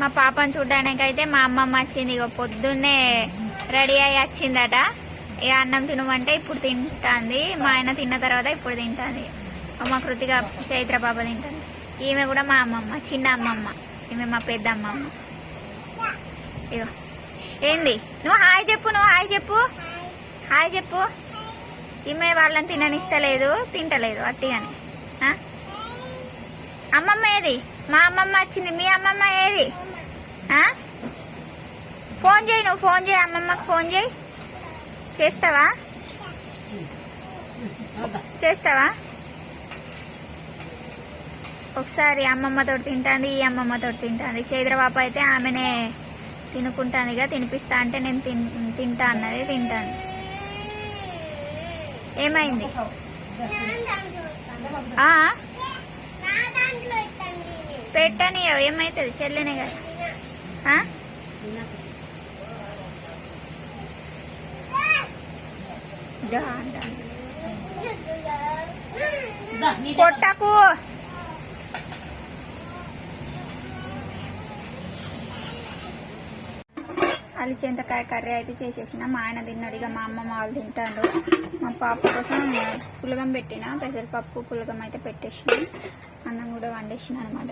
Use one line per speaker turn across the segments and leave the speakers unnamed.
మా పాపను చూడడానికి అయితే మా అమ్మమ్మ వచ్చింది. ఇక పొద్దున్నే రెడీ అయ్యి వచ్చిందట. ఇక అన్నం తినమంటే ఇప్పుడు తింటాంది. మా ఆయన తిన్న తర్వాత ఇప్పుడు తింటాంది. మా కృతిక చైత్ర పాప తింటుంది ఈమె కూడా మా అమ్మమ్మ చిన్న అమ్మమ్మ. ఈమె మా పెద్ద అమ్మమ్మ. ఇగో. ఏంది? నువ్వు హాయ్ చెప్పు నువ్వు హాయ్ చెప్పు. హాయ్ చెప్పు. ఈమె వాళ్ళని తిననిస్తలేదు తింటలేదు అట్టి అని అమ్మమ్మ ఏది? మా అమ్మమ్మ వచ్చింది. మీ అమ్మమ్మ ఏది? ఫోన్ చేయి నువ్వు ఫోన్ చేయి అమ్మమ్మకి ఫోన్ చేయి. చేస్తావా? చేస్తావా? ఒకసారి అమ్మమ్మతో తింటాంది ఈ అమ్మమ్మతో తింటాంది. చైద్రబాప అయితే ఆమెనే తినుకుంటాను ఇక తినిపిస్తా అంటే నేను తిన్ తింటా అన్నది తింటాను ఏమైంది? ఆ? పెట్టని ఏమైతుంది? చెల్లెనే కదా. ఆ? అల్లి చింతకాయ కర్రీ అయితే చేసేసిన. మా ఆయన తిన్నాడు. ఇక మా అమ్మమ్మ వాళ్ళు తింటాడు మా పాప కోసం పులగం పెట్టిన. పెసరపప్పు పులగం అయితే పెట్టేసిన. అన్నం కూడా వండేసిన అనమాట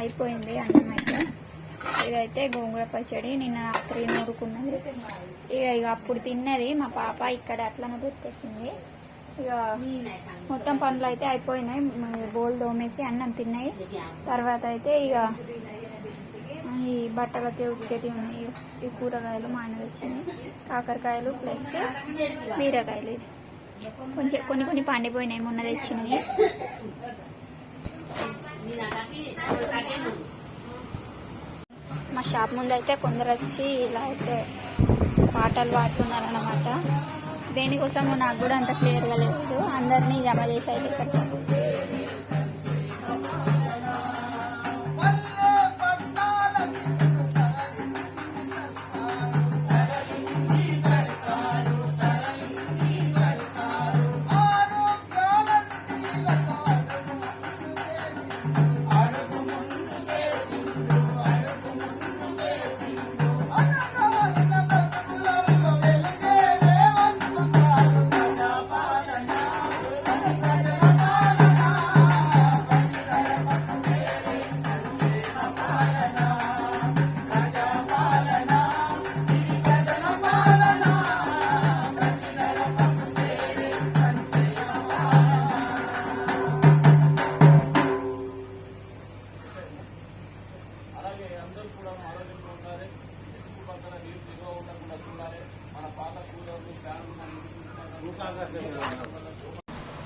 అయిపోయింది అన్నం అయితే. ఇదైతే గోంగూర పచ్చడి. నిన్న రాత్రి నూరుకున్నది. ఇక ఇక అప్పుడు తిన్నది మా పాప. ఇక్కడ అట్లనే పెట్టేసింది. ఇక మొత్తం పనులు అయితే అయిపోయినాయి. బోల్ దోమేసి అన్నం తిన్నాయి. తర్వాత అయితే ఇక ఈ బట్టలతో ఉతికేటి ఉన్నాయి. ఈ కూరగాయలు మా ఆయన తెచ్చింది. కాకరకాయలు ప్లస్ బీరకాయలు ఇది కొంచెం కొన్ని కొన్ని పండిపోయినాయి. మొన్న తెచ్చినవి. మా షాప్ ముందు అయితే కొందరు వచ్చి ఇలా అయితే పాటలు పాడుతున్నారన్నమాట. దేనికోసం నాకు కూడా అంత క్లియర్గా లేదు. అందరినీ జమ చేసి అయితే ఇక్కడ.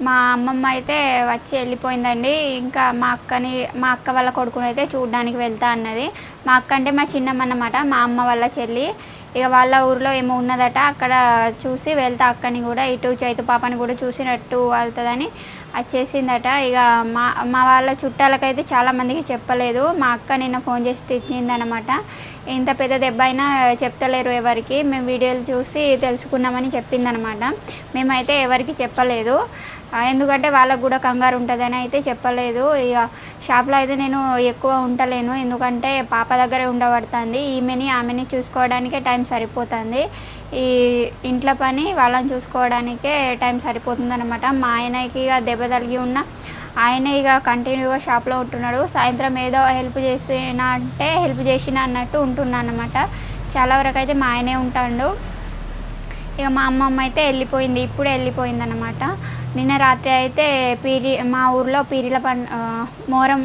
మా అమ్మమ్మ అయితే వచ్చి వెళ్ళిపోయిందండి. ఇంకా మా అక్కని మా అక్క వాళ్ళ కొడుకుని అయితే చూడడానికి వెళ్తా అన్నది. మా అక్క అంటే మా చిన్నమ్మ అన్నమాట. మా అమ్మ వాళ్ళ చెల్లి. ఇక వాళ్ళ ఊర్లో ఏమో ఉన్నదట అక్కడ చూసి వెళ్తా అక్కని కూడా ఇటు చైతు పాపని కూడా చూసినట్టు వెళ్తుందని వచ్చేసిందట. ఇక మా మా వాళ్ళ చుట్టాలకైతే చాలామందికి చెప్పలేదు. మా అక్క నిన్న ఫోన్ చేసి తిట్టిందనమాట ఇంత పెద్ద దెబ్బ అయినా చెప్తలేరు ఎవరికి. మేము వీడియోలు చూసి తెలుసుకున్నామని చెప్పిందనమాట మేమైతే ఎవరికి చెప్పలేదు. ఎందుకంటే వాళ్ళకు కూడా కంగారు ఉంటుందని అయితే చెప్పలేదు. ఇక షాప్లో అయితే నేను ఎక్కువ ఉండలేను. ఎందుకంటే పాప దగ్గరే ఉండబడుతుంది. ఈమెని ఆమెని చూసుకోవడానికే టైం సరిపోతుంది. ఈ ఇంట్లో పని వాళ్ళని చూసుకోవడానికే టైం సరిపోతుంది అనమాట మా ఆయనకి ఇక దెబ్బ తగిలి ఉన్న ఆయన ఇక కంటిన్యూగా షాప్లో ఉంటున్నాడు. సాయంత్రం ఏదో హెల్ప్ చేసిన అంటే హెల్ప్ చేసిన అన్నట్టు ఉంటున్నాను అనమాట చాలా వరకు అయితే మా ఆయనే ఉంటాడు. ఇక మా అమ్మమ్మ అయితే వెళ్ళిపోయింది ఇప్పుడే వెళ్ళిపోయింది అనమాట నిన్న రాత్రి అయితే పీరి మా ఊర్లో పీరిల పండ మోరం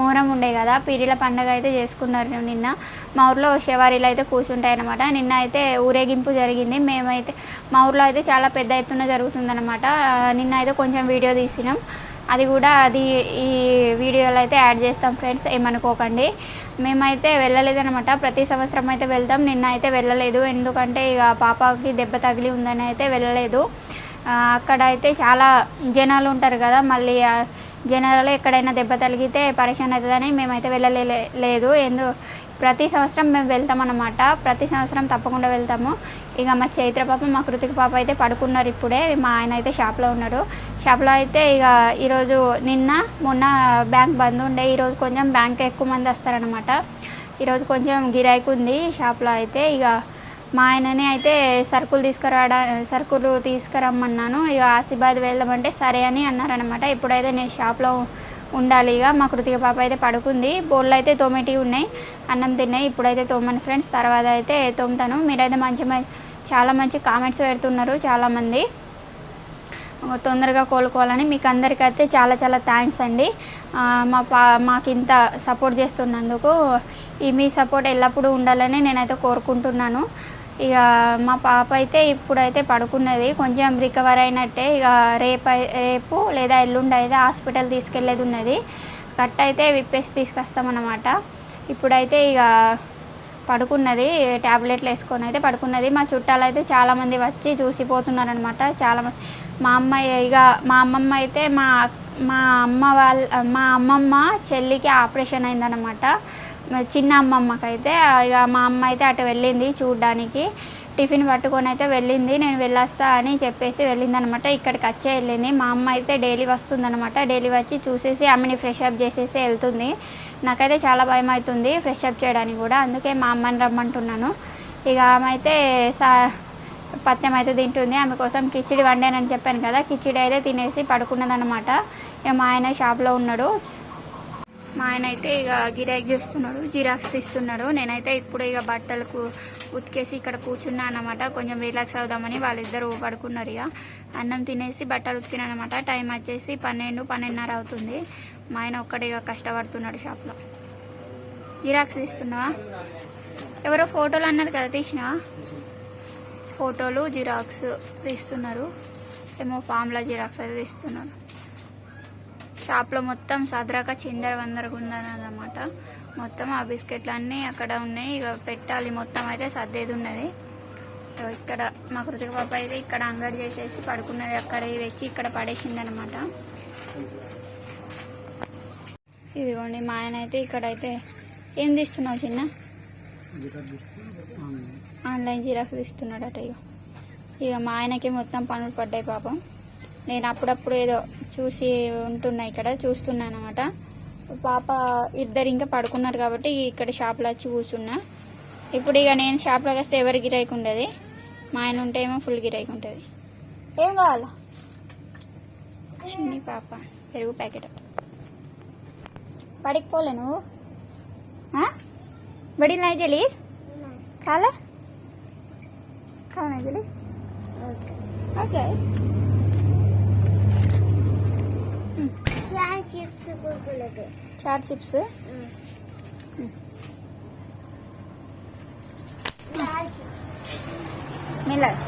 మోరం ఉండే కదా పీరిల పండగ అయితే చేసుకున్నారు నిన్న. మా ఊర్లో శవారీలు అయితే కూర్చుంటాయి అనమాట నిన్న అయితే ఊరేగింపు జరిగింది. మేమైతే మా ఊర్లో అయితే చాలా పెద్ద ఎత్తున జరుగుతుందన్నమాట. నిన్న అయితే కొంచెం వీడియో తీసినాం. అది కూడా అది ఈ వీడియోలో అయితే యాడ్ చేస్తాం ఫ్రెండ్స్ ఏమనుకోకండి. మేమైతే వెళ్ళలేదనమాట ప్రతి సంవత్సరం అయితే వెళ్తాం. నిన్న అయితే వెళ్ళలేదు. ఎందుకంటే ఇక పాపకి దెబ్బ తగిలి ఉందని అయితే వెళ్ళలేదు. అక్కడ అయితే చాలా జనాలు ఉంటారు కదా మళ్ళీ జనాలలో ఎక్కడైనా దెబ్బ తగిలితే పరిశాన్ అవుతుందని మేమైతే వెళ్ళలే లేదు. ఎందు ప్రతి సంవత్సరం మేము వెళ్తాం అన్నమాట ప్రతి సంవత్సరం తప్పకుండా వెళ్తాము. ఇక మా చైత్ర పాప మా కృతిక పాప అయితే పడుకున్నారు ఇప్పుడే. మా ఆయన అయితే షాప్లో ఉన్నారు షాప్లో అయితే ఇక ఈరోజు నిన్న మొన్న బ్యాంక్ బంద్ ఉండే. ఈరోజు కొంచెం బ్యాంక్ ఎక్కువ మంది వస్తారనమాట ఈరోజు కొంచెం గిరాయికి ఉంది షాప్లో అయితే. ఇక మా ఆయనని అయితే సరుకులు తీసుకురావడా సరుకులు తీసుకురమ్మన్నాను. ఇక ఆసిబాద్ వెళ్దామంటే సరే అని అన్నారనమాట ఇప్పుడైతే నేను షాప్లో ఉండాలి. ఇక మా కృతిక పాప అయితే పడుకుంది. బోళ్ళు అయితే తోమేటి ఉన్నాయి. అన్నం తిన్నాయి. ఇప్పుడైతే తోమని ఫ్రెండ్స్. తర్వాత అయితే తోముతాను. మీరైతే మంచి మంచి చాలా మంచి కామెంట్స్ పెడుతున్నారు చాలామంది. తొందరగా కోలుకోవాలని మీకు అందరికైతే చాలా చాలా థ్యాంక్స్ అండి. మా పా మాకు ఇంత సపోర్ట్ చేస్తున్నందుకు. ఈ మీ సపోర్ట్ ఎల్లప్పుడూ ఉండాలని నేనైతే కోరుకుంటున్నాను. ఇక మా పాప అయితే ఇప్పుడైతే పడుకున్నది. కొంచెం రికవర్ అయినట్టే ఇక రేపు రేపు లేదా ఎల్లుండి అయితే హాస్పిటల్ తీసుకెళ్ళేది ఉన్నది. కట్ అయితే విప్పేసి తీసుకొస్తామన్నమాట. ఇప్పుడైతే ఇక పడుకున్నది. ట్యాబ్లెట్లు వేసుకొని అయితే పడుకున్నది. మా చుట్టాలు అయితే చాలామంది వచ్చి చూసిపోతున్నారనమాట చాలా మంది మా అమ్మ ఇక మా అమ్మమ్మ అయితే మా మా అమ్మ వాళ్ళ మా అమ్మమ్మ చెల్లికి ఆపరేషన్ అయిందనమాట చిన్న చిన్న అమ్మమ్మకైతే ఇక మా అమ్మ అయితే అటు వెళ్ళింది చూడ్డానికి. టిఫిన్ పట్టుకొని అయితే వెళ్ళింది. నేను వెళ్ళొస్తా అని చెప్పేసి వెళ్ళిందనమాట. ఇక్కడికి వచ్చే వెళ్ళింది. మా అమ్మ అయితే డైలీ వస్తుందనమాట. డైలీ వచ్చి చూసేసి ఆమెని ఫ్రెష్ అప్ చేసేసి వెళ్తుంది. నాకైతే చాలా భయం అవుతుంది ఫ్రెష్ అప్ చేయడానికి కూడా. అందుకే మా అమ్మని రమ్మంటున్నాను. ఇక ఆమె అయితే సా పత్యం అయితే తింటుంది. ఆమె కోసం కిచిడి వండానని చెప్పాను కదా. కిచిడి అయితే తినేసి పడుకున్నదనమాట. ఇక మా ఆయన షాప్లో ఉన్నాడు. మా ఆయన అయితే ఇక గిరాక్ చేస్తున్నాడు జిరాక్స్ తీస్తున్నాడు. నేనైతే ఇప్పుడు ఇక బట్టలకు ఉతికేసి ఇక్కడ కూర్చున్నా అనమాట కొంచెం రిలాక్స్ అవుదామని వాళ్ళిద్దరూ పడుకున్నారు ఇక. అన్నం తినేసి బట్టలు ఉతికినా అనమాట టైం వచ్చేసి పన్నెండు పన్నెండున్నర అవుతుంది. మా ఆయన ఒక్కడిగా కష్టపడుతున్నాడు షాప్లో జిరాక్స్ తీస్తున్నావా? ఎవరో ఫోటోలు అన్నారు కదా తీసినావా? ఫోటోలు జిరాక్స్ తీస్తున్నారు. ఏమో ఫామ్లో జిరాక్స్ అయితే తీస్తున్నారు. షాప్లో మొత్తం సదరాక చిందర వందరగా ఉందన్నమాట మొత్తం ఆ బిస్కెట్లు అన్నీ అక్కడ ఉన్నాయి. ఇక పెట్టాలి. మొత్తం అయితే సర్దేది ఉన్నది. ఇక్కడ మా కృతిక పాప అయితే ఇక్కడ అంగడి చేసేసి పడుకున్నది. అక్కడ తెచ్చి ఇక్కడ పడేసింది అనమాట ఇదిగోండి మా ఆయన అయితే ఇక్కడైతే ఏం తీస్తున్నావు చిన్న? ఆన్లైన్ జిరాక్స్ తీస్తున్నాడట ఇక ఇక మా ఆయనకి మొత్తం పనులు పడ్డాయి పాపం. నేను అప్పుడప్పుడు ఏదో చూసి ఉంటున్నా ఇక్కడ చూస్తున్నాను అనమాట పాప ఇద్దరు ఇంకా పడుకున్నారు కాబట్టి ఇక్కడ షాప్లో వచ్చి కూర్చున్నా. ఇప్పుడు ఇక నేను షాప్లోకి వస్తే ఎవరి గిరాయికి ఉండదు. మా ఆయన ఉంటే ఏమో ఫుల్ గిరాయికి ఉంటుంది. ఏం కావాలా? చిన్ని పాప పెరుగు ప్యాకెట్ పడికి పోలే నువ్వు? బడి జలీస్ కాలా కాలా జలీస్ ఓకే. சிப்ஸ் குறுக்குள்ளது
சாட் சிப்ஸ்?
மில்லர்.